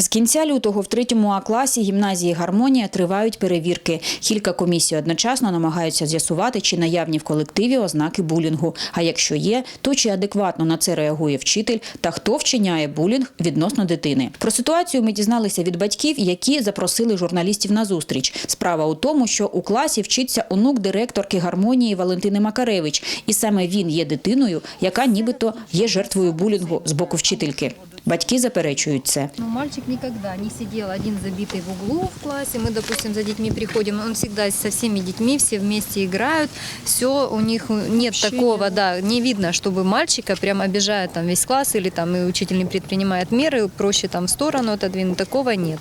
З кінця лютого в третьому А класі гімназії Гармонія тривають перевірки. Кілька комісій одночасно намагаються з'ясувати, чи наявні в колективі ознаки булінгу. А якщо є, то чи адекватно на це реагує вчитель та хто вчиняє булінг відносно дитини. Про ситуацію ми дізналися від батьків, які запросили журналістів на зустріч. Справа у тому, що у класі вчиться онук директорки гармонії Валентини Макаревич, і саме він є дитиною, яка нібито є жертвою булінгу з боку вчительки. Батьки заперечують це. Но мальчик никогда не сидел один забитый в углу в классе. Мы, допустим, за детьми приходим, он всегда со всеми детьми, все вместе играют. Все, у них нет такого, да, не видно, чтобы мальчика прям обижает там весь класс или там и учитель не предпринимает меры, проще там в сторону отодвинуть. Такого нет.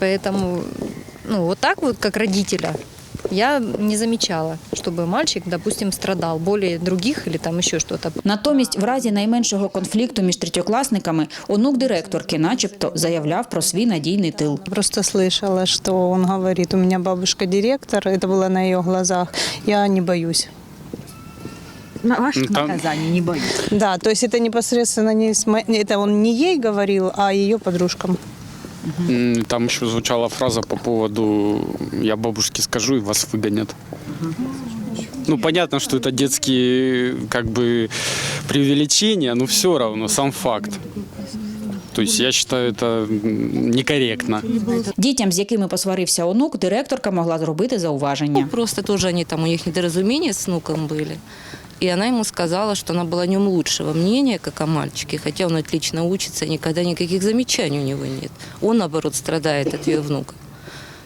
Поэтому, ну, вот так вот, как родителя, я не замечала, чтобы мальчик, допустим, страдал более других или там еще что-то. Натомість, в разі найменшого конфлікту між третьокласниками, онук директорки, начебто, заявляв про свій надійний тил. Просто слышала, что он говорит, у меня бабушка директор, это было на ее глазах, я не боюсь. На ваших Ну, там- наказаний не боюсь. Да, то есть это непосредственно не с мо- это он не ей говорил, а ее подружкам. М, Там еще звучала фраза по поводу «я бабушке скажу, и вас выгонят». Ну, понятно, что это детские как бы преувеличения, но все равно, сам факт. То есть я считаю это м, некорректно. Дітям, з якими посварився онук, директорка могла зробити зауваження. Ну, просто тоже они там, у них недоразумения с внуком были. И она ему сказала, что она была о нем лучшего мнения, как о мальчике, хотя он отлично учится, никогда никаких замечаний у него нет. Он, наоборот, страдает от ее внука.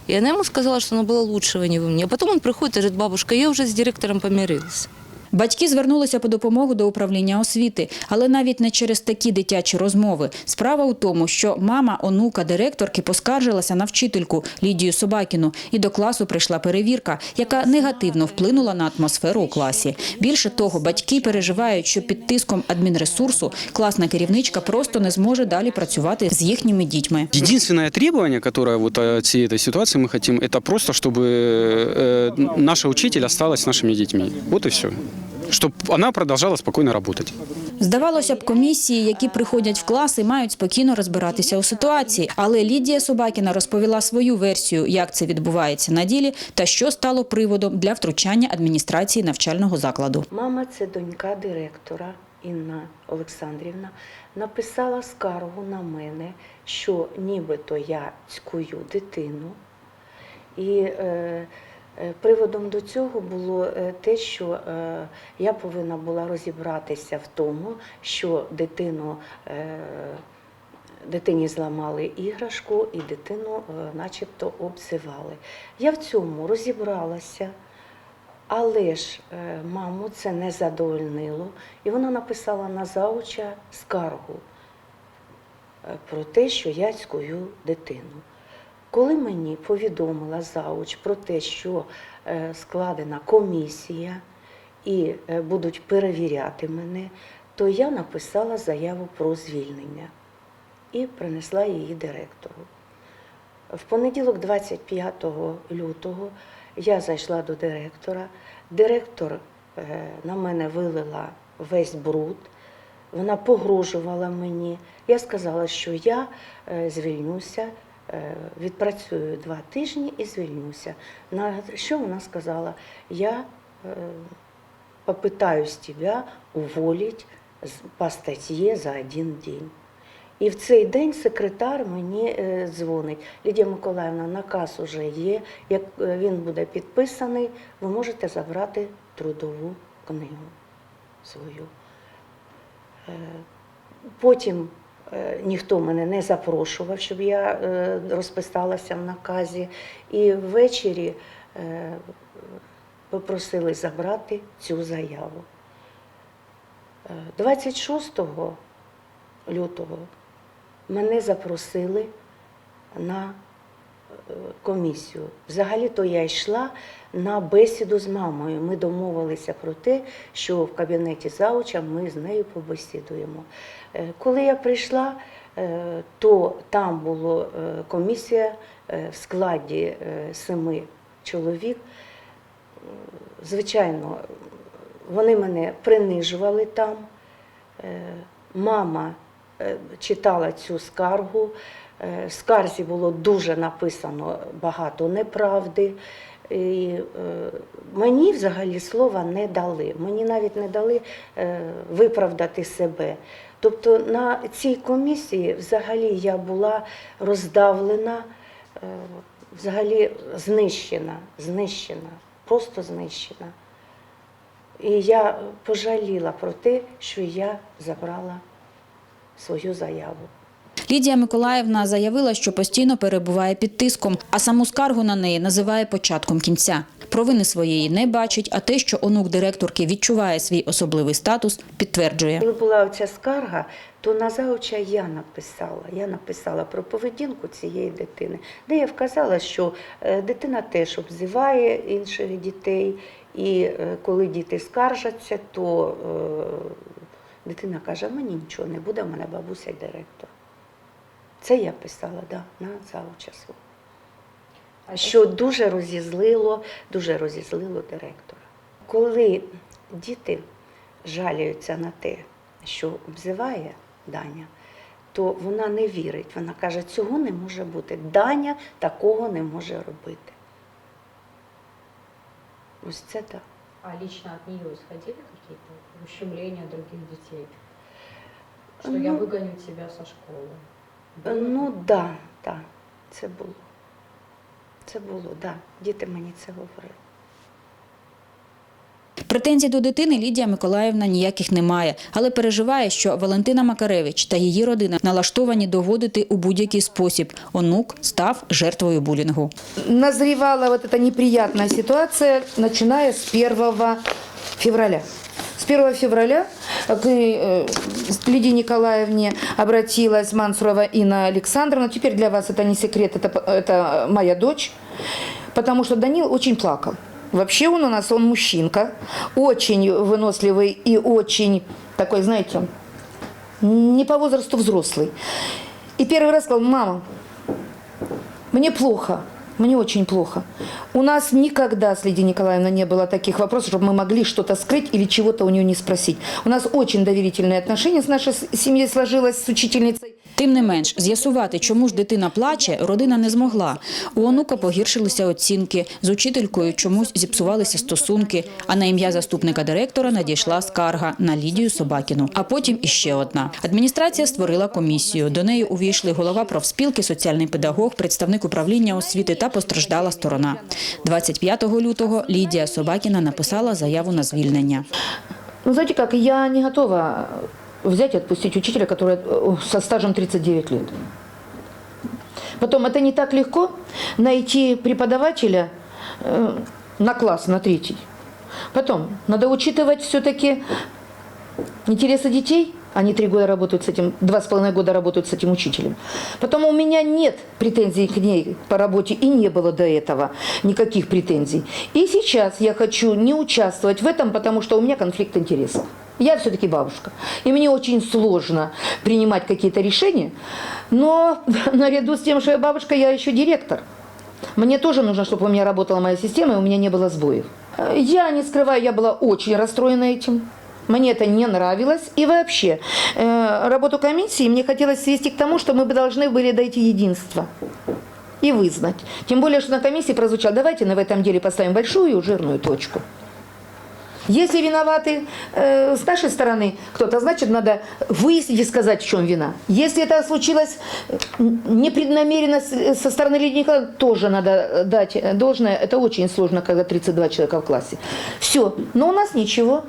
И она ему сказала, что она была лучшего него мнения. А потом он приходит и говорит, бабушка, я уже с директором помирилась. Батьки звернулися по допомогу до управління освіти, але навіть не через такі дитячі розмови. Справа у тому, що мама онука директорки поскаржилася на вчительку Лідію Собакіну, і до класу прийшла перевірка, яка негативно вплинула на атмосферу у класі. Більше того, батьки переживають, що під тиском адмінресурсу класна керівничка просто не зможе далі працювати з їхніми дітьми. Единственное требование, которое вот от всей этой ситуации мы хотим, это просто, чтобы э, наша учитель осталась с нашими детьми. Вот и все. Чтобы она продолжала спокойно работать. Здавалося б, комісії, які приходять в класи, мають спокійно розбиратися у ситуації. Але Лідія Собакіна розповіла свою версію, як це відбувається на ділі, та що стало приводом для втручання адміністрації навчального закладу. Мама, це донька директора Інна Олександрівна, написала скаргу на мене, що нібито я цькую дитину. І е, приводом до цього було е, те, що е, я повинна була розібратися в тому, що дитину. Е, Дитині зламали іграшку і дитину е, начебто обзивали. Я в цьому розібралася. Але ж е, маму це не задовольнило, і вона написала на зауча скаргу е, про те, що я цькую дитину. Коли мені повідомила зауч про те, що е, складена комісія і е, будуть перевіряти мене, то я написала заяву про звільнення і принесла її директору. В понеділок, 25 лютого, я зайшла до директора. Директор е, на мене вилила весь бруд. Вона погрожувала мені. Я сказала, що я звільнюся, відпрацюю два тижні і звільнюся. На що вона сказала? Я е, попытаюсь тебя уволить по статье за один день. І в цей день секретар мені е, дзвонить. Лідія Миколаївна, наказ уже є. Як е, він буде підписаний, ви можете забрати трудову книгу свою. Е, Потім е, ніхто мене не запрошував, щоб я е, розписалася в наказі. І ввечері е, попросили забрати цю заяву. Е, 26 лютого мене запросили на е, комісію. Взагалі-то я йшла на бесіду з мамою. Ми домовилися про те, що в кабінеті зауча ми з нею побесідуємо. Е, Коли я прийшла, е, то там була комісія е, в складі семи чоловік. Звичайно, вони мене принижували там. Мама читала цю скаргу, скарзі було дуже написано багато неправди. І е, мені взагалі слова не дали. Мені навіть не дали е, виправдати себе. Тобто на цій комісії взагалі я була роздавлена, е, взагалі знищена, знищена, просто знищена. І я пожаліла про те, що я забрала свою заяву. Лідія Миколаївна заявила, що постійно перебуває під тиском, а саму скаргу на неї називає початком кінця. Провини своєї не бачить, а те, що онук директорки відчуває свій особливий статус, підтверджує. Коли була ця скарга, то на заоча я написала. Я написала про поведінку цієї дитини, де я вказала, що е, дитина теж обзиває інших дітей, і е, коли діти скаржаться, то е, дитина каже: мені нічого не буде, в мене бабуся директор. Це я писала, да, на заоча свого. Що дуже розізлило, дуже розізлило директора. Коли діти жаліються на те, що обзиває Даня, то вона не вірить. Вона каже, цього не може бути. Даня такого не може робити. Ось це так. А лично от нее исходили какие-то ущемления других детей? Что я Ну, выгоню тебя со школы? Е, Ну так, да, да, це було. Це було, так. Да. Діти мені це говорили. Претензій до дитини Лідія Миколаївна ніяких не має, але переживає, що Валентина Макаревич та її родина налаштовані доводити у будь-який спосіб. Онук став жертвою булінгу. назревала вот эта неприятная ситуация, начиная с 1 февраля. С 1 февраля к э, Лидии Николаевне обратилась Мансурова Инна Александровна. Теперь для вас это не секрет, это, это моя дочь. Потому что Данил очень плакал. Вообще он у нас, он мужчинка, очень выносливый и очень такой, знаете, не по возрасту взрослый. И первый раз сказал, мама, мне плохо, мне очень плохо. У нас никогда с Лидией Николаевной не было таких вопросов, чтобы мы могли что-то скрыть или чего-то у нее не спросить. У нас очень доверительные отношения с нашей с- семьей сложилось с учительницей. Тим не менш, з'ясувати, чому ж дитина плаче, родина не змогла. У онука погіршилися оцінки, з учителькою чомусь зіпсувалися стосунки, а на ім'я заступника директора надійшла скарга на Лідію Собакіну. А потім іще одна. Адміністрація створила комісію. До неї увійшли голова профспілки, соціальний педагог, представник управління освіти та постраждала сторона. 25 лютого Лідія Собакіна написала заяву на звільнення. Ну, знаете как, я не готова взять и отпустить учителя, который э, со стажем 39 лет. Потом, это не так легко найти преподавателя э, на класс, на третий. Потом, надо учитывать все-таки интересы детей. Они три года работают с этим, два с половиной года работают с этим учителем. Потом у меня нет претензий к ней по работе и не было до этого никаких претензий. И сейчас я хочу не участвовать в этом, потому что у меня конфликт интересов. Я все-таки бабушка. И мне очень сложно принимать какие-то решения. Но наряду с тем, что я бабушка, я еще директор. Мне тоже нужно, чтобы у меня работала моя система, и у меня не было сбоев. Я не скрываю, я была очень расстроена этим. Мне это не нравилось. И вообще, э, работу комиссии мне хотелось свести к тому, что мы бы должны были дойти единства и вызнать. Тем более, что на комиссии прозвучало, давайте на в этом деле поставим большую жирную точку. Если виноваты э, с нашей стороны кто-то, значит, надо выяснить и сказать, в чем вина. Если это случилось э, непреднамеренно с- со стороны Николаевны, тоже надо э, дать э, должное. Это очень сложно, когда 32 человека в классе. Все. Но у нас ничего.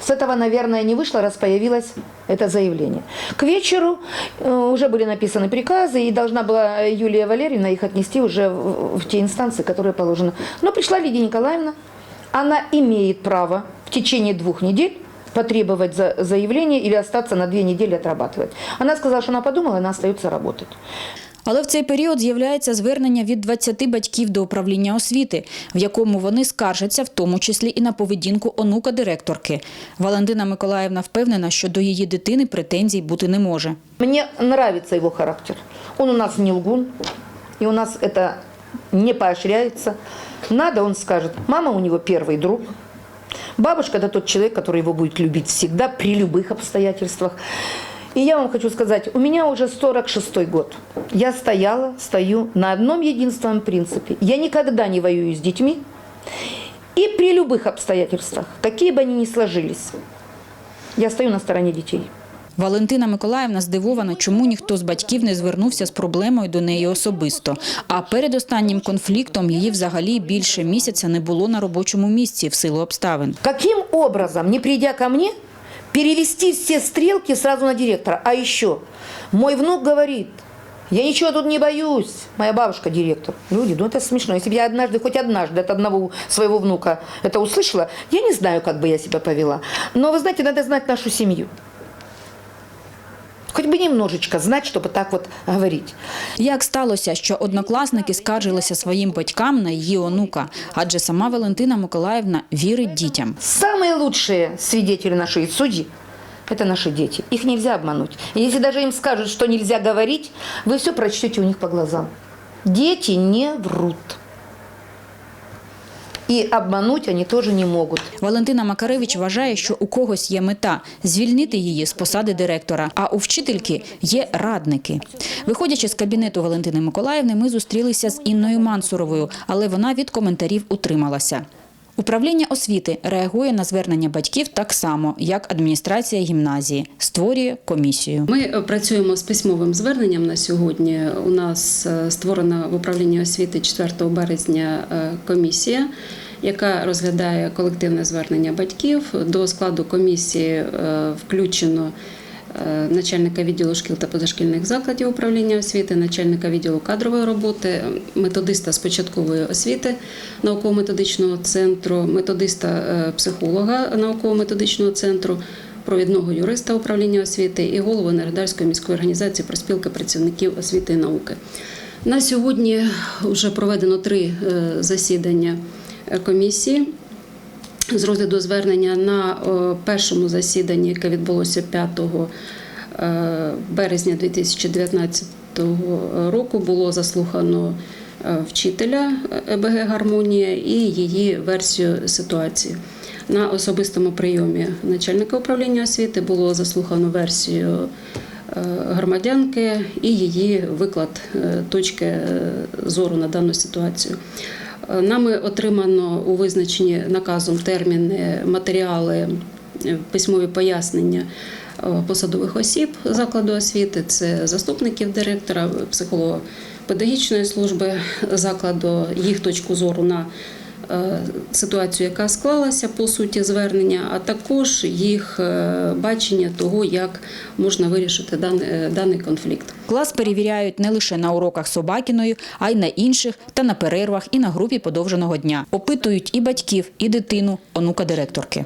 С этого, наверное, не вышло, раз появилось это заявление. К вечеру э, уже были написаны приказы, и должна была Юлия Валерьевна их отнести уже в, те инстанции, которые положены. Но пришла Лидия Николаевна, она имеет право в течение двух недель потребовать за заявление или остаться на две недели отрабатывать. Она сказала, что она подумала, она остается работать. Але в цей період з'являється звернення від 20 батьків до управління освіти, в якому вони скаржаться, в тому числі і на поведінку онука директорки. Валентина Миколаївна впевнена, що до її дитини претензій бути не може. Мне нравится его характер. Он у нас не лгун, и у нас это не поощряется. Надо, он скажет, мама у него первый друг. Бабушка – это тот человек, который его будет любить всегда, при любых обстоятельствах. И я вам хочу сказать, у меня уже 46 год. Я стояла, стою на одном единственном принципе. Я никогда не воюю с детьми. И при любых обстоятельствах, какие бы они ни сложились, я стою на стороне детей. Валентина Миколаївна здивована, чому ніхто з батьків не звернувся з проблемою до неї особисто. А перед останнім конфліктом її взагалі більше місяця не було на робочому місці в силу обставин. Каким образом, не придя ко мне, перевести все стрелки сразу на директора? А еще, мой внук говорит, я ничего тут не боюсь. Моя бабушка директор. Люди, ну это смешно. Если бы я однажды, хоть однажды от одного своего внука это услышала, я не знаю, как бы я себя повела. Но вы знаете, надо знать нашу семью. Хоть бы немножечко знать, чтобы так вот говорить. Як сталося, що однокласники скаржилися своїм батькам на її онука? Адже сама Валентина Миколаївна вірить дітям. Самые лучшие свидетели нашей судьи – это наши дети. Их нельзя обмануть. И если даже им скажут, что нельзя говорить, вы все прочтете у них по глазам. Дети не врут. И обмануть вони теж не можуть. Валентина Макаревич вважає, що у когось є мета звільнити її з посади директора, а у вчительки є радники. Виходячи з кабінету Валентини Миколаївни, ми зустрілися з Інною Мансуровою, але вона від коментарів утрималася. Управління освіти реагує на звернення батьків так само, як адміністрація гімназії, створює комісію. Ми е, працюємо з письмовим зверненням на сьогодні. У нас е, створена в управлінні освіти 4 березня е, комісія, яка розглядає колективне звернення батьків. До складу комісії включено начальника відділу шкіл та позашкільних закладів управління освіти, начальника відділу кадрової роботи, методиста з початкової освіти науково-методичного центру, методиста е, психолога науково-методичного центру, провідного юриста управління освіти і голову Енергодарської міської організації проспілки працівників освіти і науки. На сьогодні вже проведено три е, засідання е, комісії з розгляду звернення на е, першому засіданні, яке відбулося 5 е, березня 2019 року, було заслухано е, вчителя ЕБГ Гармонія і її версію ситуації. На особистому прийомі начальника управління освіти було заслухано версію громадянки і її виклад точки зору на дану ситуацію. Е, Нами отримано у визначенні наказом терміни, матеріали, е, письмові пояснення е, посадових осіб закладу освіти, це заступників директора, психолога педагогічної служби закладу, їх точку зору на ситуацію, яка склалася по суті звернення, а також їх е, бачення того, як можна вирішити даний, е, даний конфлікт. Клас перевіряють не лише на уроках Собакіної, а й на інших, та на перервах, і на групі подовженого дня. Опитують і батьків, і дитину, онука директорки.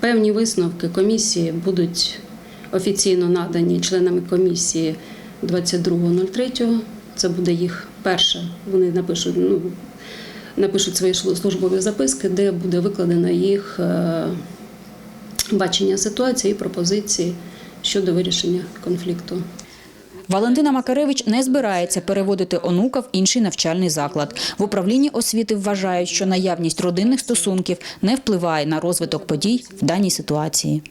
Певні висновки комісії будуть офіційно надані членами комісії 22.03. Це буде їх перше. Вони напишуть, ну, напишуть свої службові записки, де буде викладено їх е, бачення ситуації і пропозиції щодо вирішення конфлікту. Валентина Макаревич не збирається переводити онука в інший навчальний заклад. В управлінні освіти вважають, що наявність родинних стосунків не впливає на розвиток подій в даній ситуації.